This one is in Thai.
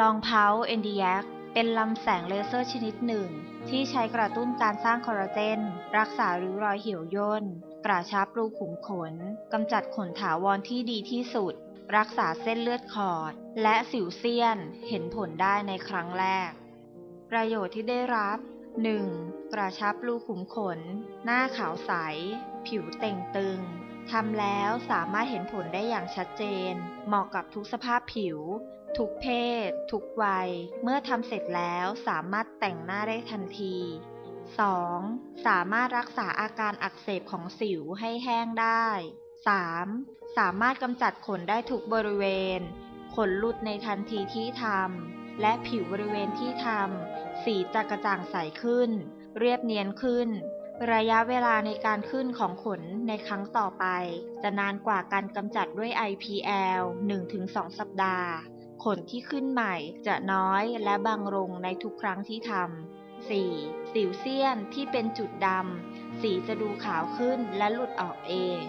ลองเพาเอนดิยักเป็นลำแสงเลเซอร์ชนิดหนึ่ง ที่ใช้กระตุ้นการสร้างคอลลาเจน รักษาริ้วรอยเหี่ยวย่น กระชับรูขุมขน กำจัดขนถาวรที่ดีที่สุด รักษาเส้นเลือดขอด และสิวเซียน เห็นผลได้ในครั้งแรก ประโยชน์ที่ได้รับ 1. กระชับรูขุมขน หน้าขาวใส ผิวเต่งตึง ทำแล้วสามารถเห็นผลได้อย่างชัดเจน เหมาะกับทุกสภาพผิว ทุกเพศ ทุกวัย เมื่อทำเสร็จแล้วสามารถแต่งหน้าได้ทันที 2. สามารถรักษาอาการอักเสบของสิวให้แห้งได้ 3. สามารถกำจัดขนได้ทุกบริเวณ ขนหลุดในทันทีที่ทำ และผิวบริเวณที่ทำ สีจะกระจ่างใสขึ้น เรียบเนียนขึ้น ระยะเวลาในการขึ้นของขนในครั้งต่อไป จะนานกว่าการกำจัดด้วย IPL 1-2 สัปดาห์ ขนที่ขึ้นใหม่จะน้อยและบางลงในทุกครั้งที่ทำ 4. สิวเซียนที่เป็นจุดดำ สีจะดูขาวขึ้นและหลุดออกเอง